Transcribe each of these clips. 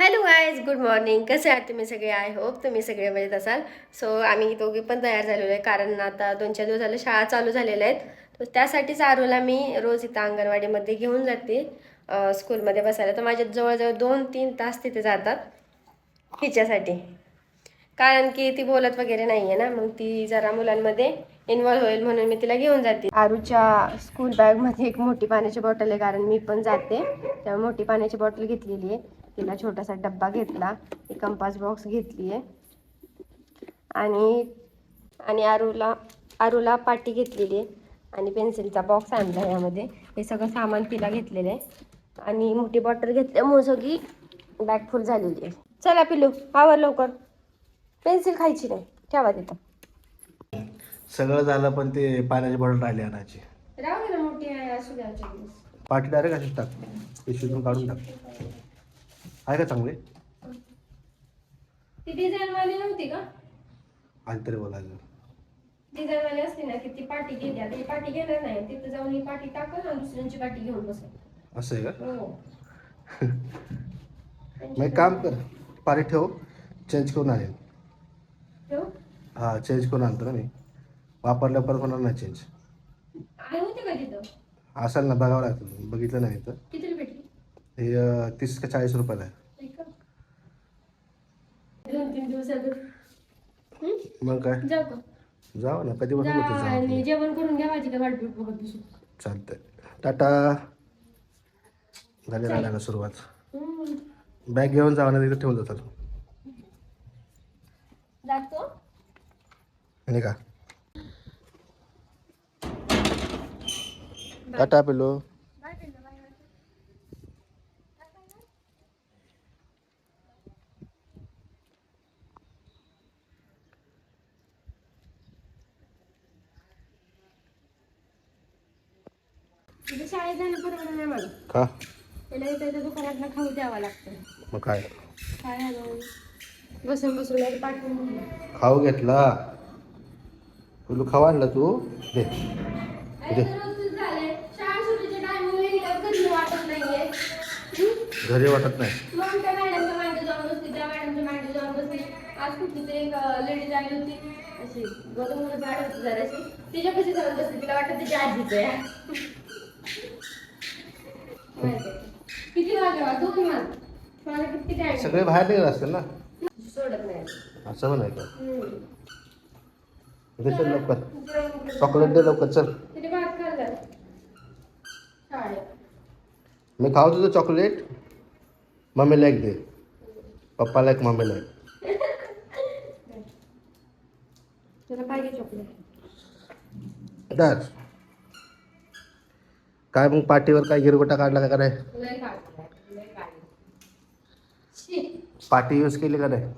Hello guys good morning कसे आहात तुम्ही सगळे? आय होप तुम्ही सगळे मजेत असाल. सो आम्ही दोघे पण तयार झालेलो आहे कारण आता दोन चार दिवस झाले शाळा चालू झालेल्या आहेत. तर त्यासाठी आरूला मी रोज इथं अंगणवाडीमध्ये घेऊन जाते. स्कूलमध्ये बसायला. तर माझ्या जवळजवळ दोन तीन तास तिथे जातात हिच्यासाठी. कारण की ती बोलत वगैरे नाही आहे ना मग ती जरा मुलांमध्ये इन्वॉल्व्ह होईल म्हणून मी तिला घेऊन जाते. आरूच्या स्कूल बॅगमध्ये एक मोठी पाण्याची बॉटल आहे कारण मी पण जाते. त्यामुळे मोठी पाण्याची बॉटल घेतलेली आहे. तिला छोटासा डब्बा घेतला. एक कंपास बॉक्स घेतली आहे आणि आणि आरूला आरूला पाटी घेतलेली आहे. आणि पेन्सिलचा बॉक्स आणला यामध्ये. हे सगळं सामान तिला घेतलेलं आहे आणि मोठी बॉटल घेतल्यामुळे सगळी बॅग फुल झालेली आहे. चला पिलू आवर लवकर. पेन्सिल खायची नाही. ठेवा तिथं. सगळं झालं पण ते पाण्याची बॉटल राहिली आणायची. पाठी डायरेक्ट अशीच टाक. पिशवीतून काढून टाक. आहे का चांगले? ती डिझाईन वाली नव्हती का? आणि तरी बोलायचं. डिझाईन वाली असते ना की ती पाटी घेते आता ही पाटी घेणार नाही. तिथं जाऊन ही पाटी टाकल आणि दुसऱ्यांची पाटी घेऊन बसेल असं आहे का? हो. मग एक काम कर पाणी ठेव चेंज करून आणेल. ठेवू? हां चेंज करून आणतो ना मी. वापरल्या परत होणार नाही चेंज आहे होते का तिथं? असेल ना बघावं लागतं बघितलं नाही तर. कितीला भेटली? हे अं, तीस का चाळीस रुपयाला आहे? दोन तीन दिवसात मग काय? जाऊ का? जाऊ ना कधी बसून आणि जेवण करून घ्या माझी काय वाट बीट बघत बसू. चालतंय. टाटा. झाली राहिला सुरुवात. बॅग घेऊन जावं ना तिथे ठेवून जातात जातो. आणि का टाटा पिलो तिथे शाळेत जाणं परवडणार नाही मला का? त्याला इथं इथं दुकानात खाऊ द्यावं लागतं. मग काय? काय झालं बसून बसून पाठवून खाऊ घेतला? पिलू खाऊ आणला तू? दे. घरी वाटत नाही. तिच्या कशी जाऊन बसते तिला वाटत तिच्या आजीचं आहे. किती दोन मला किती सगळे बाहेर निघत असतील ना? सोडत नाही. असं म्हणायचं. हम्म. इथे चल लवकर. चॉकलेट दे लवकर चल. तिने भात खाल्ला? शाळेत मी खाऊ तुझं चॉकलेट. मम्मीला एक दे. पप्पाला एक मम्मीला एक तुला पाहिजे चॉकलेट. काय मग पाठीवर काय गिरगोटा काढला का नाही? पाठी यूज केली का नाही?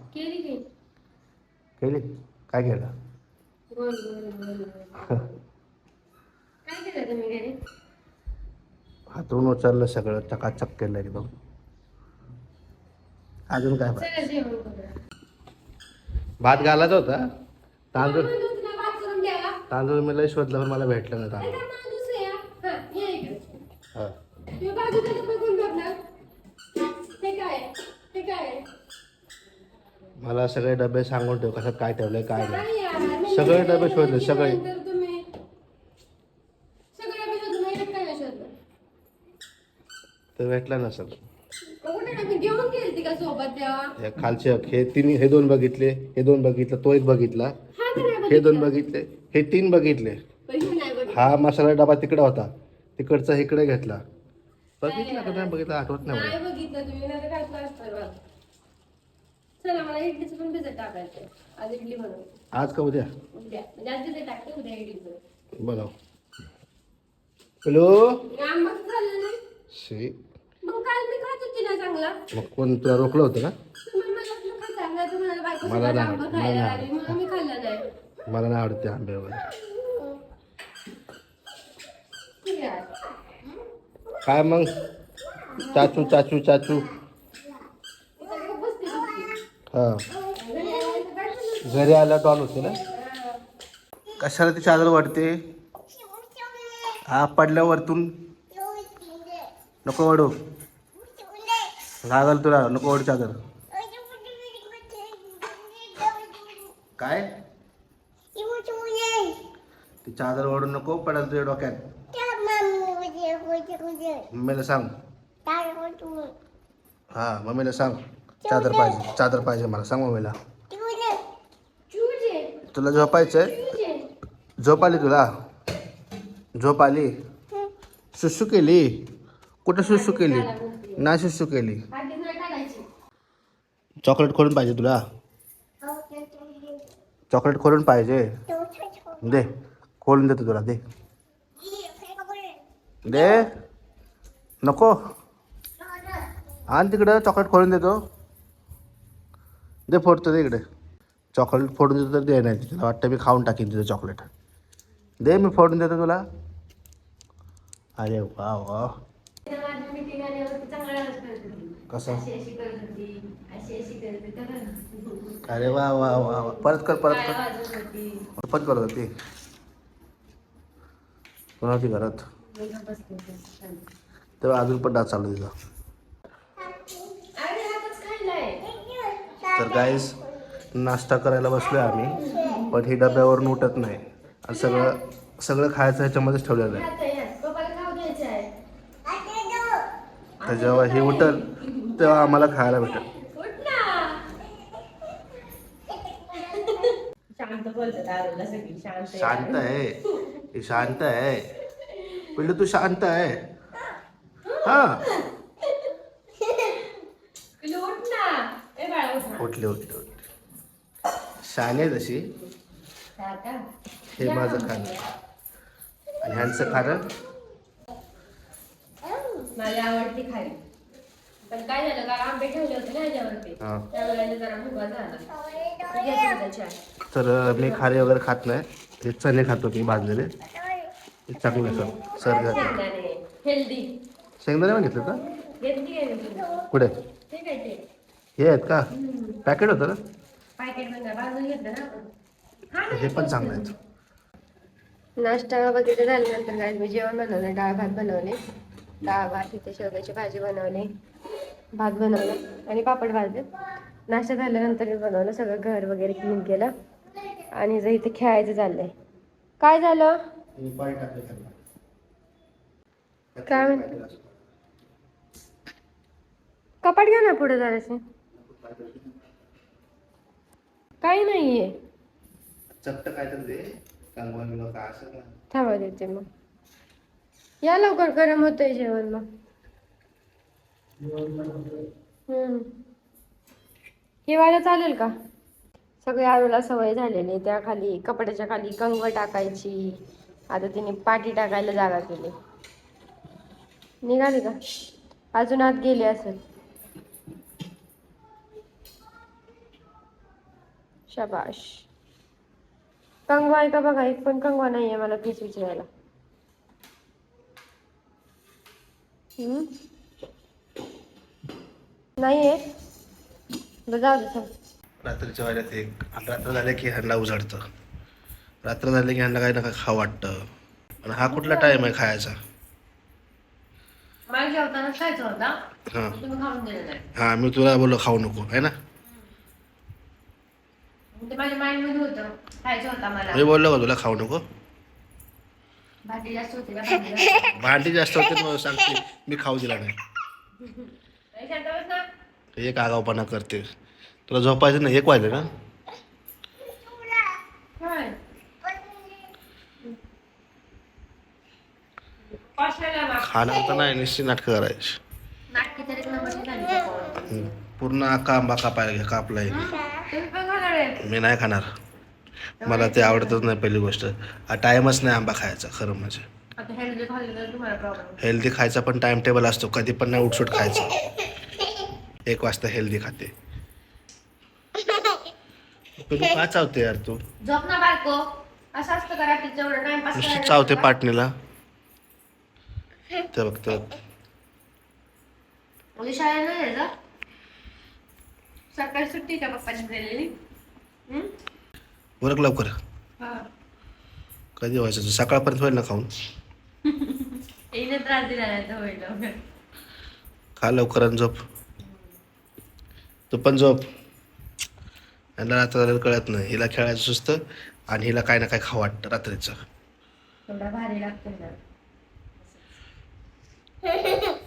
केली काय केलं? हातून उचललं सगळं चकाचक केलं एकदम. अजून काय भात घालायचा होता? तांदूळ? तांदूळ मी लय शोधलं पण मला भेटलं नाही तांदूळ. मला सगळे डबे सांगून ठेव कशात काय ठेवलंय काय नाही. सगळे डबे शोधले, सगळे. तर भेटलं नसेल. हे खालचे हे तिन्ही हे दोन बघितले हे दोन बघितलं तो एक बघितला. हा हे दोन बघितले. हे तीन बघितले. हा मसाला डबा तिकडे होता तिकडचा इकडे घेतला. बघितला का नाही बघितला आठवत नाही मला नाही बघितलं तुम्ही नाही काय क्लास बघ चला मला इडलीचं पण भिजत टाकायचं आज इडली का उद्या? उद्या. म्हणजे आज भिजत टाकते उद्या इडलीचं. बनव हॅलो? आंबाचं झालं नाही शी. मग काल मी खात होती ना चांगला. मग कोण तुला रोखलं होतं का? तुम्ही मला बायको मला नाही आंबा मला खायला नाही लागली म्हणून मी खाल्लं नाही. मला नाही आवडत ते आंबे वगैरे ठीक आहे. काय मग? चाचू चाचू चाचू. हा. घरी आला टॉल होते ना? कशाला ती चादर वाढते? हा पडल्या वरतून. नको वाढू लागल तुला नको ओढ चादर काय? ती चादर ओढू नको पडेल तुझ्या डोक्यात. मम्मीला सांग. हा मम्मीला सांग. चादर पाहिजे चादर पाहिजे मला सांग मम्मीला. तुला झोपायचंय? झोप आली तुला? झोप आली? सुसू केली? कुठं सुसू केली? ना सुसू केली. चॉकलेट खोलून पाहिजे तुला. चॉकलेट खोलून पाहिजे. दे खोलून देतो तुला दे. दे. नको. आण तिकडं चॉकलेट खोलून देतो. दे फोडतो दे इकडे. चॉकलेट फोडून देतो तर दे नाही तुला वाटतं मी खाऊन टाकीन तिथं चॉकलेट दे मी फोडून देतो तुला. अरे वा वा. कसं? अरे वा वा वा वा. परत कर परत कर. परत करत होती. कोणाची घरात? तेव्हा अजून पण डास चालू तिथं. तर गाईज नाश्ता करायला बसलो आम्ही पण हे डब्यावरून उठत नाही. आणि सगळं सगळं खायचं ह्याच्यामध्येच ठेवलेलं आहे. तर जेव्हा हे उठल तेव्हा आम्हाला खायला भेटेल. शांत आहे. शांत आहे. पहिले तू शांत आहे. हा. उठली उठली उठली. शाने आता हे माझं खाणं. आणि ह्यांचं खाणं? मला आवडती खाली पण काय झालं का आंबे ठेवले होते ना ह्याच्यावरती. त्यावेळेला जरा भुगा झाला. घे तुमचा चहा. तर मी खारे वगैरे खात नाही. हे चणे खातो मी भाजलेले. चांगले सर सर हेल्दी. शेंगदाणे पण घेतले का. कुठे? ते ते हे आहेत का? पॅकेट होतं ना? हा पण चांगलं आहेत नाश्ता वगैरे झाल्यानंतर काय मी जेवण बनवलं डाळ भात बनवले. डाळ भात इथे शेवग्याची भाजी बनवली. भात बनवलं आणि पापड भाजले. नाश्ता झाल्यानंतर बनवलं सगळं घर वगैरे क्लीन केलं. आणि जर इथे खेळायचं चाललंय. काय झालं? काय म्हण- कपाट घ्या ना पुढे जरासे काही नाहीये. चट्ट काय तर दे. कंगवा बिंगवा काय असं का थांबा देते मग. या लवकर गरम होतंय जेवण मग. हम्म. चालेल का? सगळे आरूला सवय झालेली त्या खाली कपड्याच्या खाली कंगव टाकायची. आता तिने पाठी टाकायला जागा केली. निघाली का? अजून आत गेली असेल. शाबाश. कंगवा आहे का बघा एक पण कंगवा नाही आहे मला तीच विचारायला. हम्म? नाही आहे जाऊ दे रात्रीच्या वेळेत एक रात्र झाले की ह्यांना उजाडतं. रात्र झाले की ह्यांना काही नका खावं वाटतं. आणि हा कुठला टाइम आहे खायचा? हां. हां मी तुला बोललो खाऊ नको आहे ना? ते माझ्या माइंडमध्ये होतं. खायचं होता मला मी बोललो का तुला खाऊ नको? भाजी जास्त होती का भाजीला? भांडी जास्त होते मग सांगते मी खाऊ दिला नाही. नाही शांत बस ना. एक आगावपणा करते. तुला झोपायचं नाही एक वाजले ना? होय. कशाला माग- खाणार तर नाही निश्चित नाटकं करायची. नाटकी तरी एक नंबरची झाली का पोरं? हम्म. पूर्ण अख्खा आंबा कापाय कापलाय. मी नाही खाणार. मला ते आवडतच नाही पहिली गोष्ट. टाईमच नाही आंबा खायचा खरं म्हणजे. हेल्दी खायचा पण टाइम टेबल असतो कधी पण नाही उठसूट खायचं. एक वाजता हेल्दी खाते. का चावते यार तू? झोप ना बायको. असं असतं जेवढं टाइमपास चावते पाटणीला. ते बघत शाळेला सकाळी सुट्टी का पप्पाची दिलेली? हम्म? बरं का लवकर. कधी व्हायचं सकाळपर्यंत होईल ना खाऊन? हिने त्रास दिला नाही तर होईल लवकर. खा लवकर आणि झोप. तू पण झोप. याला रात्र कळत नाही. हिला खेळायचं सुस्त आणि हिला काय ना काय खाऊ वाटतं रात्रीचं. भारी लागतो